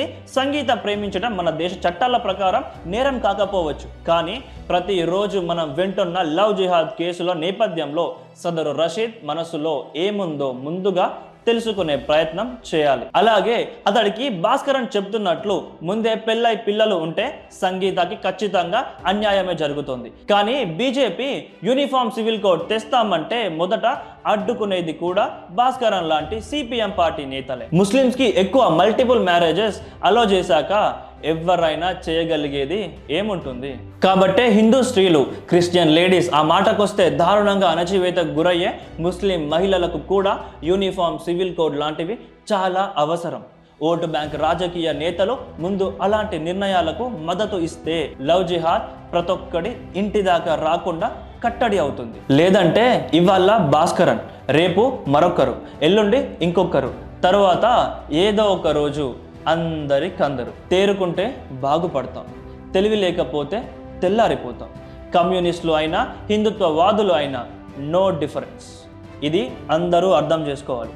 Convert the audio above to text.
వ్యక్తిని సంగీతం ప్రేమించడం మన దేశ చట్టాల ప్రకారం నేరం కాకపోవచ్చు. కానీ ప్రతిరోజు మనం వింటున్న లవ్ జిహాద్ కేసుల నేపథ్యంలో సదరు రషీద్ మనసులో ఏముందో ముందుగా తెలుసుకునే ప్రయత్నం చేయాలి. అలాగే అతడికి భాస్కరన్ చెప్తున్నట్లు ముందే పెళ్ళై పిల్లలు ఉంటే సంగీతకి ఖచ్చితంగా అన్యాయమే జరుగుతుంది. కానీ బీజేపీ యూనిఫామ్ సివిల్ కోడ్ తెస్తామంటే మొదట అడ్డుకునేది కూడా భాస్కరన్ లాంటి సిపిఎం పార్టీ నేతలే. ముస్లిమ్స్కి ఎక్కువ మల్టిపుల్ మ్యారేజెస్ అలో చేశాక ఎవరైనా చేయగలిగేది ఏముంటుంది? కాబట్టే హిందూ స్త్రీలు క్రిస్టియన్ లేడీస్ ఆ మాటకొస్తే దారుణంగా అణచివేతకు గురయ్యే ముస్లిం మహిళలకు కూడా యూనిఫామ్ సివిల్ కోడ్ లాంటివి చాలా అవసరం. ఓటు బ్యాంక్ రాజకీయ నేతలు ముందు అలాంటి నిర్ణయాలకు మద్దతు ఇస్తే లవ్ జిహాద్ ప్రతి ఒక్కడి ఇంటి దాకా రాకుండా కట్టడి అవుతుంది. లేదంటే ఇవాళ భాస్కరన్ రేపు మరొకరు ఎల్లుండి ఇంకొకరు తరువాత ఏదో ఒక రోజు అందరికందరు. తేరుకుంటే బాగుపడతాం. తెలివి లేకపోతే తెల్లారిపోతాం. కమ్యూనిస్టులు అయినా హిందుత్వవాదులు అయినా నో డిఫరెన్స్ ఇది అందరూ అర్థం చేసుకోవాలి.